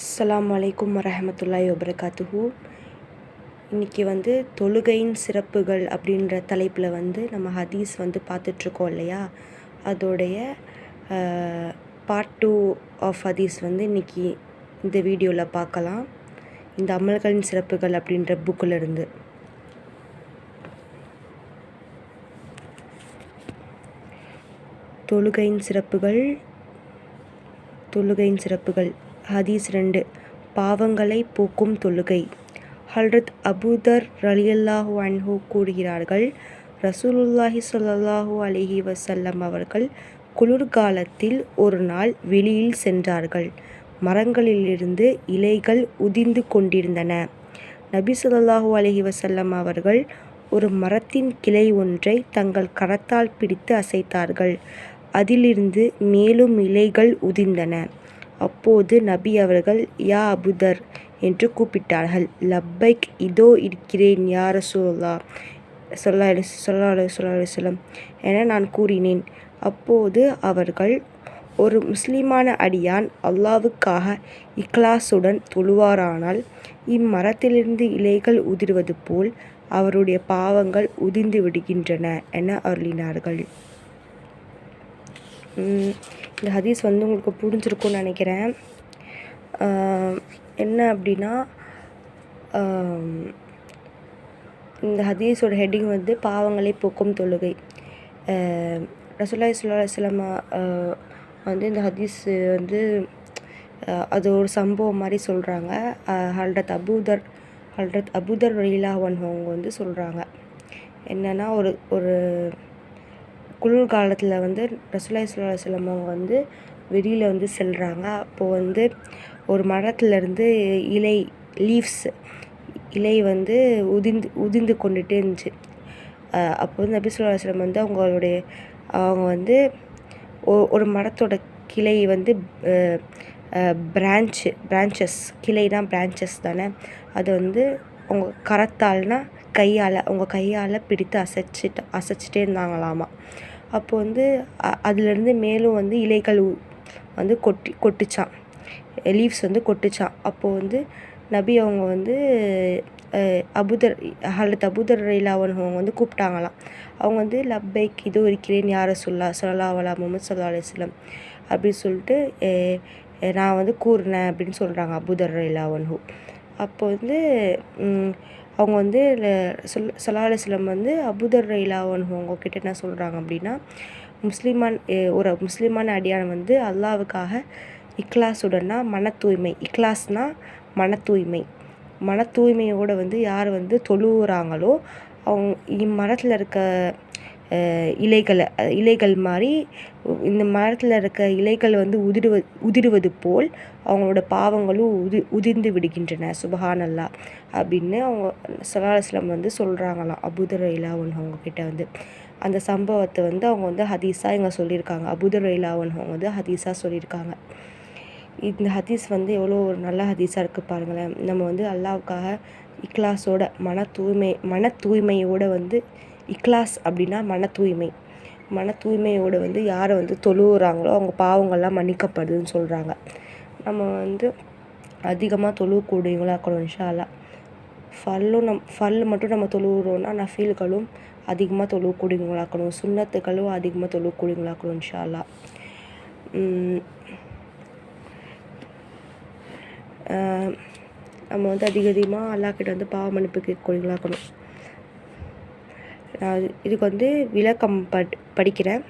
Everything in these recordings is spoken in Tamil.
அஸ்ஸலாமு வலைக்கும் வரஹமத்துல்லாஹி வபரகாத்துஹு. இன்றைக்கி வந்து தொழுகையின் சிறப்புகள் அப்படின்ற தலைப்பில் வந்து நம்ம ஹதீஸ் வந்து பார்த்துட்ருக்கோம் இல்லையா? அதோடைய பார்ட் டூ ஆஃப் ஹதீஸ் வந்து இன்றைக்கி இந்த வீடியோவில் பார்க்கலாம். இந்த அமல்களின் சிறப்புகள் அப்படின்ற புக்கில் இருந்து. தொழுகையின் சிறப்புகள் தொழுகையின் சிறப்புகள். ஹதீஸ் ரெண்டு பாவங்களை போக்கும் தொழுகை. ஹல்ரத் அபூதர் ரலியல்லாஹு அன்ஹு கூறுகிறார்கள் ரசூலுல்லாஹி ஸல்லல்லாஹு அலிஹி வசல்லம் அவர்கள் குளிர்காலத்தில் ஒரு நாள் வெளியில் சென்றார்கள். மரங்களிலிருந்து இலைகள் உதிர்ந்து கொண்டிருந்தன. நபி சொல்லாஹூ அலஹி வசல்லம் அவர்கள் ஒரு மரத்தின் கிளை ஒன்றை தங்கள் கரத்தால் பிடித்து அசைத்தார்கள். அதிலிருந்து மேலும் இலைகள் உதிர்ந்தன. அப்போது நபி அவர்கள் யா அபுதர் என்று கூப்பிட்டார்கள். லப்பைக் இதோ இருக்கிறேன் யா ரசூலுல்லா சொல்லா சொல்லா சொல்லா சொல்லம் என நான் கூறினேன். அப்போது அவர்கள் ஒரு முஸ்லிமான அடியான் அல்லாவுக்காக இக்லாசுடன் தொழுவாரானால் இம்மரத்திலிருந்து இலைகள் உதிர்வது போல் அவருடைய பாவங்கள் உதிர்ந்து விடுகின்றன என அருளினார்கள். இந்த ஹதீஸ் வந்து உங்களுக்கு புரிஞ்சிருக்கும்னு நினைக்கிறேன். என்ன அப்படின்னா இந்த ஹதீஸோட ஹெட்டிங் வந்து பாவங்களை போக்கும் தொழுகை. ரசோல்லா சுல்லா சிலமா வந்து இந்த ஹதீஸ் வந்து அது ஒரு சம்பவம் மாதிரி சொல்கிறாங்க ஹல்ரத் அபூதர் ஹல்ரத் அபூதர் ரயிலாவன் அவங்க வந்து சொல்கிறாங்க என்னென்னா ஒரு ஒரு குளிர்காலத்தில் வந்து ரசுல்லாய் சுல்லாசலம் அவங்க வந்து வெளியில் வந்து செல்கிறாங்க அப்போது வந்து ஒரு மரத்துலேருந்து இலை லீவ்ஸ் இலை வந்து உதிர்ந்து உதிர்ந்து கொண்டுட்டே இருந்துச்சு. அப்போ வந்து நபி சொல்லா வந்து அவங்களுடைய அவங்க வந்து ஒரு மரத்தோட கிளை வந்து பிரான்ச்சு பிரான்ச்சஸ் கிளை தான் பிரான்ச்சஸ் தானே. அது வந்து அவங்க கரத்தால்னா கையால் அவங்க கையால் பிடித்து அசைச்சிட்டு அசைச்சிட்டே இருந்தாங்களாமா. அப்போ வந்து அதுலேருந்து மேலும் வந்து இலைகள் வந்து கொட்டி கொட்டுச்சான் லீவ்ஸ் வந்து கொட்டுச்சான் அப்போது வந்து நபி அவங்க வந்து அபுதர் ஹலத் அபுதர் ரயிலாவன் அவங்க வந்து கூப்பிட்டாங்களாம். அவங்க வந்து லப்பைக் இது இருக்கிறேன் யார சொல்லா சொல்லா வலா முகமது சொல்லா அலிஸ்லம் அப்படின்னு சொல்லிட்டு நான் வந்து கூறினேன் அப்படின்னு சொல்கிறாங்க அபுதர் ரயிலாவன்ஹூ அப்போ வந்து அவங்க வந்து சொல் சல்லா வந்து அபுதர் ரயிலாவன் அவங்க கிட்ட என்ன சொல்கிறாங்க அப்படின்னா முஸ்லீமான் ஒரு முஸ்லீமான அடியான் வந்து அல்லாவுக்காக இக்லாஸுடனா மன தூய்மை இக்லாஸ்னால் மன தூய்மை மன தூய்மையோடு வந்து யார் வந்து தொழுகிறாங்களோ அவங்க இம்மரத்தில் இருக்க இலைகளை இலைகள் மாதிரி இந்த மரத்தில் இருக்க இலைகள் வந்து உதிர்வ உதிர்வது போல் அவங்களோட பாவங்களும் உதி உதிர்ந்து விடுகின்றன. சுபஹானல்லா அப்படின்னு அவங்க சலாஹ்லாம் வந்து சொல்கிறாங்களாம் அபுதர் இலாவன் அவங்க வந்து. அந்த சம்பவத்தை வந்து அவங்க வந்து ஹதீஸாக இங்கே சொல்லியிருக்காங்க. அபுதர் இலாவன் அவங்க வந்து ஹதீஸாக சொல்லியிருக்காங்க. இந்த ஹதீஸ் வந்து எவ்வளோ ஒரு நல்ல ஹதீஸாக இருக்குது பாருங்களேன். நம்ம வந்து அல்லாவுக்காக இக்லாஸோட மன தூய்மை மன தூய்மையோடு வந்து இக்லாஸ் அப்படின்னா மன தூய்மை. மன தூய்மையோடு வந்து யாரை வந்து தொழுவுறாங்களோ அவங்க பாவங்கள்லாம் மன்னிக்கப்படுதுன்னு சொல்கிறாங்க நம்ம வந்து அதிகமாக தொழுவக்கூடியவங்களாக இருக்கணும் ஷாலா ஃபல்லும் நம் ஃபல் மட்டும் நம்ம தொழுவுறோன்னா நஃபீல்களும் அதிகமாக தொழுவக்கூடியவங்களாக இருக்கணும். சுண்ணத்துக்களும் அதிகமாக தொழுவக்கூடியவங்களாக இருக்கணும் ஷாலா நம்ம வந்து அதிக அதிகமாக அல்லாக்கிட்ட வந்து பாவ மன்னிப்பு கேட்கக்கூடியவங்களாக இருக்கணும். நான் இதுக்கு வந்து விளக்கம் பட் படிக்கிறேன்.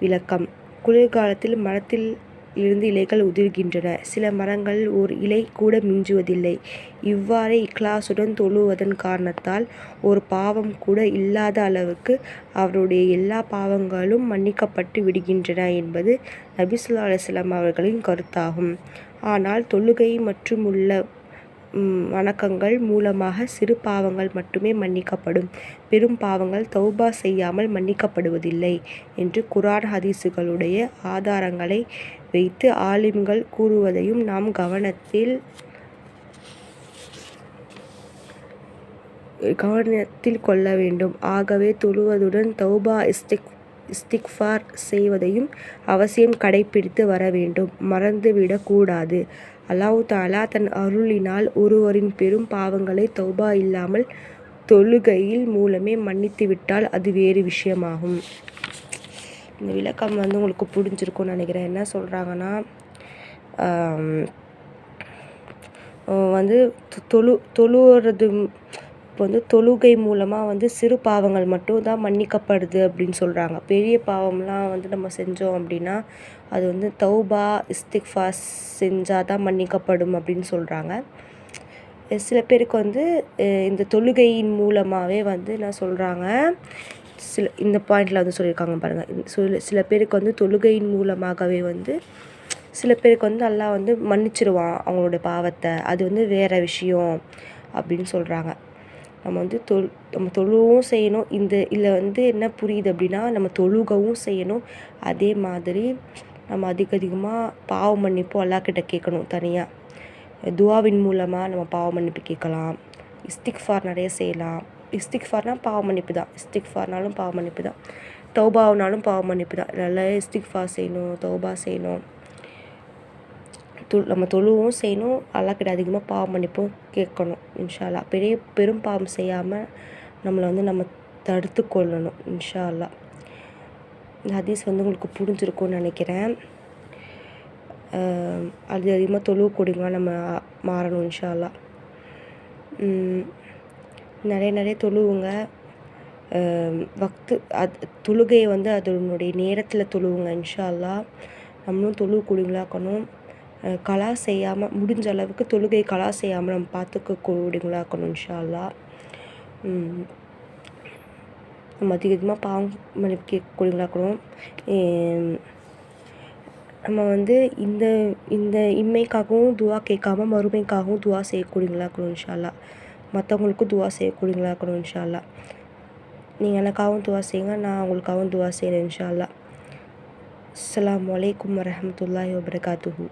விளக்கம். குளிர்காலத்தில் மரத்தில் இருந்து இலைகள் உதிர்கின்றன. சில மரங்கள் ஒரு இலை கூட மிஞ்சுவதில்லை. இவ்வாறே இக்லாசுடன் தொழுவதன் காரணத்தால் ஒரு பாவம் கூட இல்லாத அளவுக்கு அவருடைய எல்லா பாவங்களும் மன்னிக்கப்பட்டு விடுகின்றன என்பது நபிசுல்லா அலுவலாம் அவர்களின் கருத்தாகும். ஆனால் தொழுகை மற்றும் உள்ள வணக்கங்கள். மூலமாக சிறு பாவங்கள் மட்டுமே மன்னிக்கப்படும். பெரும் பாவங்கள் தௌபா செய்யாமல் மன்னிக்கப்படுவதில்லை என்று குரான் ஹதீஸுகளுடைய ஆதாரங்களை வைத்து ஆலிம்கள் கூறுவதையும் நாம் கவனத்தில் கவனத்தில் கொள்ள வேண்டும். ஆகவே தொழுவதுடன் தௌபா இஸ்திக் இஸ்திக்ஃபார் செய்வதையும் அவசியம் கடைப்பிடித்து வர வேண்டும். மறந்துவிடக்கூடாது அல்லாஹு தாலா தன் அருளினால் ஒருவரின் பெரும் பாவங்களை தௌபா இல்லாமல் தொழுகையில் மூலமே மன்னித்து விட்டால் அது வேறு விஷயமாகும். இந்த விளக்கம் வந்து உங்களுக்கு புரிஞ்சிருக்கும்னு நினைக்கிறேன். என்ன சொல்கிறாங்கன்னா வந்து தொழு தொழுவுறது இப்போ வந்து தொழுகை மூலமாக வந்து சிறு பாவங்கள் மட்டும் தான் மன்னிக்கப்படுது அப்படின்னு சொல்கிறாங்க பெரிய பாவம்லாம் வந்து நம்ம செஞ்சோம் அப்படின்னா அது வந்து தௌபா இஸ்திக்ஃபாஸ் செஞ்சால் தான் மன்னிக்கப்படும் அப்படின்னு சொல்கிறாங்க சில பேருக்கு வந்து இந்த தொழுகையின் மூலமாகவே வந்து என்ன சொல்கிறாங்க சில இந்த பாயிண்டில் வந்து சொல்லியிருக்காங்க பாருங்கள் சில சில பேருக்கு வந்து தொழுகையின் மூலமாகவே வந்து சில பேருக்கு வந்து நல்லா வந்து மன்னிச்சிருவான் அவங்களோட பாவத்தை. அது வந்து வேறு விஷயம் அப்படின்னு சொல்கிறாங்க நம்ம வந்து தொல் நம்ம தொழுவும் செய்யணும். இந்த இதில் வந்து என்ன புரியுது அப்படின்னா நம்ம தொழுகவும் செய்யணும். அதே மாதிரி நம்ம அதிக அதிகமாக பாவ மன்னிப்பு அல்லாக்கிட்ட கேட்கணும் தனியாக துவாவின் மூலமாக நம்ம பாவ மன்னிப்பு கேட்கலாம். இஸ்திக்ஃபார் நிறைய செய்யலாம். இஸ்திக்ஃபார்னால் பாவ மன்னிப்பு தான். இஸ்திக்ஃபார்னாலும் பாவ மன்னிப்பு தான். தௌபாவினாலும் பாவ மன்னிப்பு தான். நல்லா இஸ்திக்ஃபார் செய்யணும் தௌபா செய்யணும். நம்ம தொழுவும் செய்யணும். அல்லாக்கிட்ட அதிகமாக பாவம் மன்னிப்பும் கேட்கணும் இன்ஷால்லா பெரிய பெரும் பாவம் செய்யாமல் நம்மளை வந்து நம்ம தடுத்து கொள்ளணும் இன்ஷால்லா இந்த ஹதீஸ் வந்து உங்களுக்கு புரிஞ்சிருக்கும்னு நினைக்கிறேன். அது அதிகமாக தொழுவு தொழுவக்கூடியவங்க நம்ம மாறணும் இன்ஷால்லா நிறைய நிறைய தொழுவுங்க. வக்து அது தொழுகையை வந்து அதனுடைய நேரத்தில் தொழுவுங்க இன்ஷால்லா நம்மளும் தொழுவு தொழுவக்கூடியவங்களாக்கணும் கலா செய்யாமல் முடிஞ்ச அளவுக்கு தொழுகை கலா செய்யாமல் நம்ம பார்த்துக்க கூடியவங்களா இருக்கணும் இன்ஷா அல்லா நம்ம அதிக அதிகமாக பாவம் மன்னிப்பு கூடிங்களா இருக்கணும் நம்ம வந்து இந்த இந்த இம்மைக்காகவும் துவா கேட்காம மறுமைக்காகவும் துவா செய்யக்கூடியங்களா இருக்கணும் இன்ஷால்லா மற்றவங்களுக்கும் துவா செய்யக்கூடியங்களா இருக்கணும் இன்ஷா நீங்கள் எனக்காகவும் துவா செய்யுங்க நான் உங்களுக்காகவும் துவா செய்கிறேன் இன்ஷா அல்லா அஸ்லாம் வலைக்கம் வரமத்துல்லாஹி வபர்காத்துஹூ.